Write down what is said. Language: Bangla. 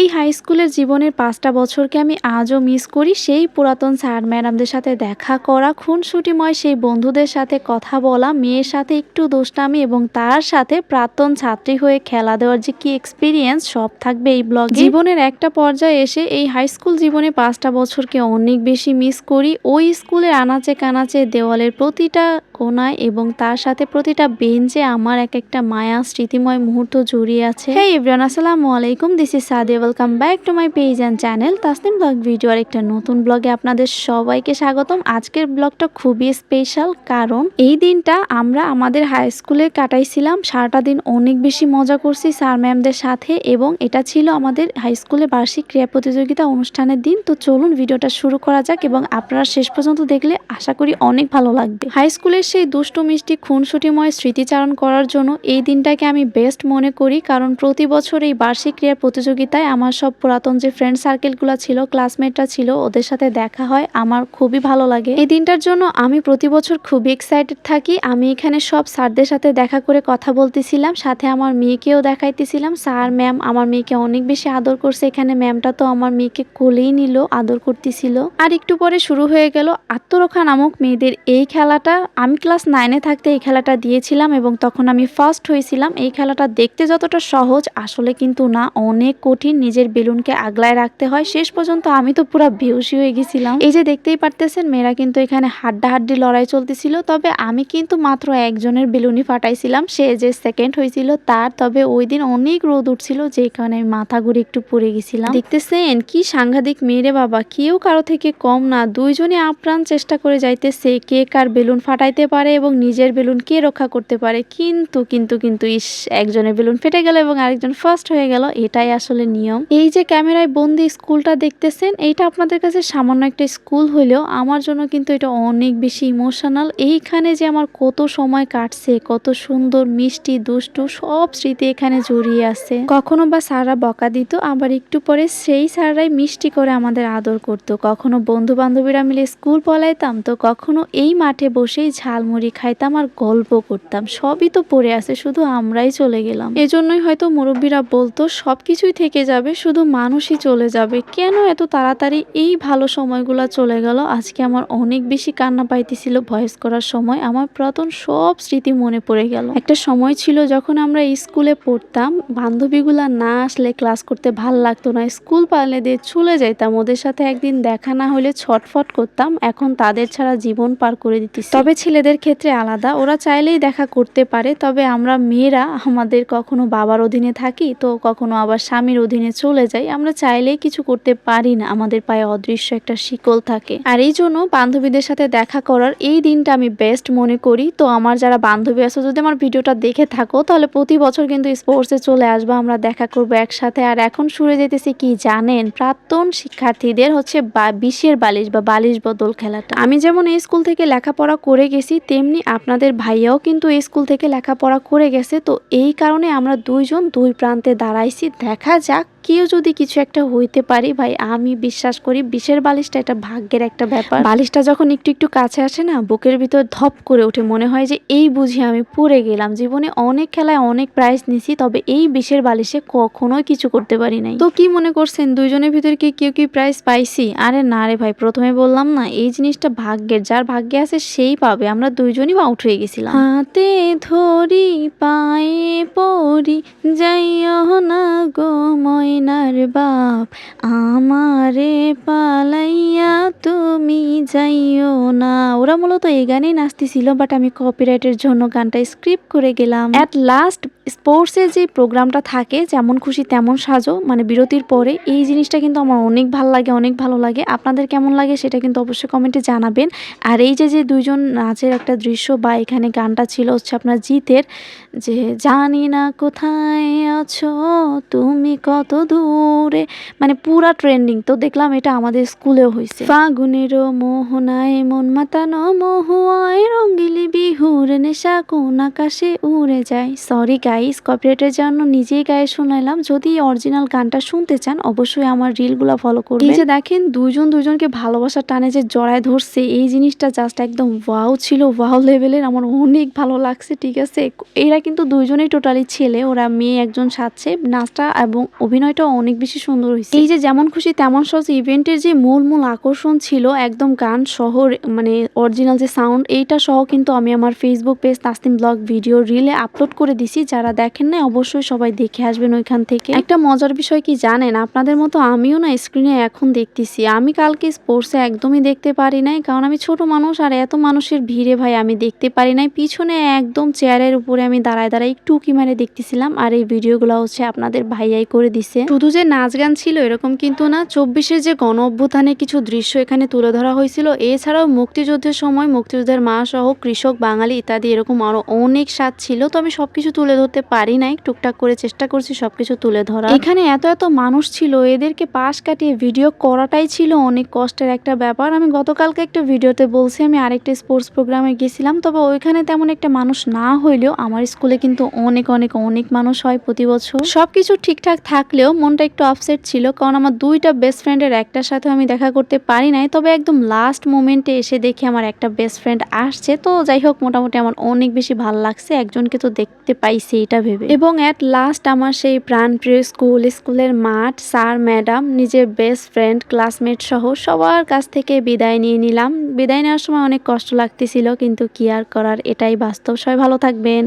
এই হাই স্কুলের জীবনের পাঁচটা বছরকে আমি আজও মিস করি। সেই পুরাতন স্যার ম্যাডামদের সাথে দেখা করা, খুনসুটিময় সেই বন্ধুদের সাথে কথা বলা, মেয়ের সাথে একটু দুষ্টামি এবং তার সাথে প্রাক্তন ছাত্রী হয়ে খেলা দেওয়ার যে কি এক্সপিরিয়েন্স সব থাকবে এই ব্লগ জীবনের একটা পর্যায়ে এসে এই হাই স্কুল জীবনে পাঁচটা বছরকে অনেক বেশি মিস করি। ওই স্কুলের আনাচে কানাচে দেওয়ালের প্রতিটা কোনায় এবং তার সাথে প্রতিটা বেঞ্চে আমার এক একটা মায়া, স্মৃতিময় মুহূর্ত জড়িয়ে আছে। হ্যাঁ ইব্রান আসসালামু আলাইকুম। This is Sadi welcome back to my page and channel Tasnim blog video আর একটা নতুন ব্লগে আপনাদের সবাইকে স্বাগতম। আজকের ব্লগটা খুবই স্পেশাল কারণ এই দিনটা আমরা আমাদের হাই স্কুলে কাটাইছিলাম। সারাটা দিন অনেক বেশি মজা করছি স্যার ম্যামদের সাথে এবং এটা ছিল আমাদের হাই স্কুলে বার্ষিক ক্রীড়া প্রতিযোগিতা অনুষ্ঠানের দিন। তো চলুন ভিডিওটা শুরু করা যাক এবং আপনারা শেষ পর্যন্ত দেখলে আশা করি অনেক ভালো লাগবে। হাই স্কুলের সেই দুষ্টু মিষ্টি খুনসুটিময় স্মৃতিচারণ করার জন্য এই দিনটাকে আমি বেস্ট মনে করি, কারণ প্রতি বছর এই বার্ষিক ক্রীড়া প্রতিযোগিতায় আমার সব পুরাতন যে ফ্রেন্ড সার্কেলগুলো ছিল ক্লাসমেটরা ছিল, ওদের সাথে দেখা হয়, আমার খুবই ভালো লাগে। এই দিনটার জন্য আমি প্রতি বছর খুবই এক্সাইটেড থাকি। আমি এখানে সব স্যারদের সাথে দেখা করে কথা বলতেছিলাম, সাথে আমার মেয়েকেও দেখাইতেছিলাম। স্যার ম্যাম আমার মেয়েকে অনেক বেশি আদর করছে। এখানে ম্যামটা তো আমার মেয়েকে কোলেই নিল, আদর করতেছিল। আর একটু পরে শুরু হয়ে গেল আত্মরক্ষা নামক মেয়েদের এই খেলাটা। আমি ক্লাস নাইনে থাকতে এই খেলাটা দিয়েছিলাম এবং তখন আমি ফার্স্ট হয়েছিলাম। এই খেলাটা দেখতে যতটা সহজ, আসলে কিন্তু না, অনেক কঠিন। নিজের বেলুনকে আগলায় রাখতে হয়। শেষ পর্যন্ত আমি তো পুরো বেহুশি হয়ে গেছিলাম। এই যে দেখতেই পারতেছেন, মেয়েরা কিন্তু এখানে হাড্ডাহাড্ডি লড়াই চলতেছিল। তবে আমি কিন্তু মাত্র একজনের বেলুনই ফাটাইছিলাম। সে যে সেকেন্ড হয়েছিল তার, তবে ওই দিন অনেক রোদ উঠছিল যে কারণে আমি মাথা ঘুরে একটু পড়ে গেছিলাম। দেখতেছেন, কি সাংঘাতিক মেয়েরে বাবা। কেউ কারও থেকে কম না। দুইজনে আপ্রাণ চেষ্টা করে যাইতেছে কে কার বেলুন ফাটাইতে পারে এবং নিজের বেলুন কে রক্ষা করতে পারে। কিন্তু কিন্তু কিন্তু, ইস, একজনের বেলুন ফেটে গেল এবং আরেকজন ফার্স্ট হয়ে গেল। এটাই আসলে নিয়ম। এই যে ক্যামেরায় বন্দি স্কুলটা দেখতেছেন, এইটা আপনাদের কাছে সামান্য একটা স্কুল হইলেও আমার জন্য কিন্তু এটা অনেক বেশি ইমোশনাল। এইখানে যে আমার কত সময় কাটছে, কত সুন্দর, মিষ্টি, দুষ্টু সব স্মৃতি এখানে জড়িয়ে আছে। কখনো বা স্যাররা বকা দিত, আবার একটু পরে সেই স্যাররাই মিষ্টি করে আমাদের আদর করত। কখনো বন্ধু বান্ধবীরা মিলে স্কুল পলাইতাম, তো কখনো এই মাঠে বসেই ঝালমুড়ি খাইতাম আর গল্প করতাম। সবই তো পড়ে আছে, শুধু আমরাই চলে গেলাম। এজন্যই হয়তো মুরব্বীরা বলতো, সবকিছুই থেকে যাবে। শুধু মানুষই চলে যাবে। কেন এত তাড়াতাড়ি এই ভালো সময়গুলো চলে গেল? আজকে আমার অনেক বেশি কান্না পাইতেছিল, ভয়েস করার সময়। আমার পুরাতন সব স্মৃতি মনে পড়ে গেল। একটা সময় ছিল যখন আমরা স্কুলে পড়তাম, বান্ধবীগুলা না আসলে ক্লাস করতে ভালো লাগতো না। স্কুল পালে দিয়ে চলে যাইতাম, ওদের সাথে একদিন দেখা না হলে ছটফট করতাম। এখন তাদের ছাড়া জীবন পার করে দিতেছি। তবে ছেলেদের ক্ষেত্রে আলাদা। ওরা চাইলেই দেখা করতে পারে, তবে আমরা মেয়েরা, আমাদের কখনো বাবার অধীনে থাকি, তো কখনো আবার স্বামীর অধীনে চলে যাই, আমরা চাইলেই কিছু করতে পারি না। আমাদের পায়ে অদৃশ্য একটা শিকল থাকে। আর এই জন্য বান্ধবীদের সাথে দেখা করার এই দিনটা আমি বেস্ট মনে করি। তো আমার যারা বান্ধবী আছে, যদি আমার ভিডিওটা দেখে থাকো, তাহলে প্রতি বছর কিন্তু স্পোর্টসে চলে আসব, আমরা দেখা করব একসাথে। আর এখন শুরু যেতেছি কি জানেন? প্রাক্তন শিক্ষার্থীদের হচ্ছে বা- বিষের বালিশ বা বালিশ বদল খেলাটা। আমি যেমন এই স্কুল থেকে লেখাপড়া করে গেছি, তেমনি আপনাদের ভাইয়াও কিন্তু এই স্কুল থেকে লেখাপড়া করে গেছে। তো এই কারণে আমরা দুইজন দুই প্রান্তে দাঁড়াইছি। দেখা যাক কেউ যদি কিছু একটা হইতে পারি ভাই আমি বিশ্বাস করি বিষের বালিশটা এটা ভাগ্যের একটা ব্যাপার। বালিশটা যখন একটু একটু কাছে আসে না বুকের ভিতর ধপ করে ওঠে। মনে হয় যে এই বুঝি আমি পড়ে গেলাম। জীবনে অনেক খেলায় অনেক প্রাইজ নিছি তবে এই বিষের বালিশে কখনোই কিছু করতে পারি নাই। তো কি মনে করছেন দুইজনের ভিতর কি কেউ কি প্রাইজ পাইছি? আরে না রে ভাই প্রথমে বললাম না এই জিনিসটা ভাগ্যের। যার ভাগ্যে আছে সেই পাবে। আমরা দুইজনই আউট হয়ে গেছিলাম। হাতে ধরি পায়ে পড়ি যাইও না গো ময়নার বাপ, আমারে পালাইয়া তুমি যাইও না। ওরা মূলত এই গানেই নাচতেছিল বাট আমি কপিরাইটের জন্য গানটা স্ক্রিপ্ট করে গেলাম। অ্যাট লাস্ট স্পোর্টসের যে প্রোগ্রামটা থাকে, যেমন খুশি তেমন সাজো মানে বিরতির পরে, এই জিনিসটা কিন্তু আমার অনেক ভালো লাগে, অনেক ভালো লাগে। আপনাদের কেমন লাগে সেটা কিন্তু অবশ্যই কমেন্টে জানাবেন। আর এই যে যে দুইজন নাচের একটা দৃশ্য বা এখানে গানটা ছিল হচ্ছে আপনার জিতের, যে জানি না কোথায় আছো, তুমি কত দূরে। মানে পুরা ট্রেন্ডিং তো দেখলাম এটা আমাদের স্কুলেও হয়েছে ফাগুনেরও মোহনায় মন মাতানো মহুয়ায় রঙ্গিলি নেশা কোন আকাশে উড়ে যায়? সরি গাইস কপিরাইটের জন্য নিজেই গায়ে শোনাইলাম যদি অরিজিনাল গানটা শুনতে চান, অবশ্যই আমার রিলগুলো ফলো করবেন। এই যে দেখেন, দুইজন দুইজনকে ভালোবাসার টানে যে জড়ায় ধরছে, এই জিনিসটা জাস্ট একদম ওয়াও ছিল ওয়াও লেভেলের আমার অনেক ভালো লাগছে, ঠিক আছে? এরা কিন্তু দুইজনেই টোটালি ছেলে, ওরা মেয়ে, একজন সাজছে। নাচটা এবং অভিনয়টা অনেক বেশি সুন্দর হয়েছে। এই যে যেমন খুশি, তেমন সহজ। ইভেন্টের যে মূল মূল আকর্ষণ ছিল, একদম গান সহ মানে অরিজিনাল যে সাউন্ড এইটা সহ কিন্তু আমি আমার Facebook page Tasnim blog video relay upload করে দিছি, যারা দেখেন না অবশ্যই সবাই দেখে আসবেন ওইখান থেকে। একটা মজার বিষয় কি জানেন? আপনাদের মতো আমিও না স্ক্রিনে এখন দেখতেছি। আমি কালকে স্পোর্টসে একদমই দেখতে পারি নাই, কারণ আমি ছোট মানুষ আর এত মানুষের ভিড়ে ভাই আমি দেখতে পারি নাই। পিছনে একদম চেয়ারের উপরে আমি দাঁড়ায় দাঁড়ায় একটু উকি মারে দেখতেছিলাম আর এই ভিডিওগুলো হচ্ছে আপনাদের ভাইয়াই করে দিছে। শুধু যে নাচ গান ছিল এরকম কিন্তু না, চব্বিশের যে গণ অভ্যুত্থানের কিছু দৃশ্য এখানে তুলে ধরা হয়েছিল। এছাড়াও মুক্তিযুদ্ধের সময় মুক্তিযুদ্ধের মা সহ কৃষক, বাঙালি ইত্যাদি এরকম আরও অনেক স্বাদ ছিল, তো আমি সবকিছু তুলে ধরতে পারি নাই। টুকটাক করে চেষ্টা করছি সবকিছু তুলে ধরা এখানে এত এত মানুষ ছিল, এদেরকে পাশ কাটিয়ে ভিডিও করাটাই ছিল অনেক কষ্টের একটা ব্যাপার। আমি গতকালকে একটা ভিডিওতে বলছি, আমি আরেকটা স্পোর্টস প্রোগ্রামে গেছিলাম, তবে ওইখানে তেমন একটা মানুষ না হইলেও আমার স্কুলে কিন্তু অনেক অনেক অনেক মানুষ হয় প্রতি বছর সবকিছু ঠিকঠাক থাকলেও মনটা একটু আপসেট ছিল, কারণ আমার দুইটা বেস্ট ফ্রেন্ডের একটার সাথে আমি দেখা করতে পারি নাই। তবে একদম লাস্ট মোমেন্টে এসে দেখি আমার একটা বেস্ট ফ্রেন্ড আসছে, তো যাই হোক, মোটামুটি আমার অনেক বেশি ভালো লাগছে, একজনকে তো দেখতে পাইছি এটা ভেবে। এবং অ্যাট লাস্ট আমার সেই প্রাণপ্রিয় স্কুল, স্কুলের মাঠ, স্যার, ম্যাডাম, নিজের বেস্ট ফ্রেন্ড ক্লাসমেট সহ সবার কাছ থেকে বিদায় নিয়ে নিলাম। বিদায় নেওয়ার সময় অনেক কষ্ট লাগতেছিল, কিন্তু কি আর করার, এটাই বাস্তব। সবাই ভালো থাকবেন।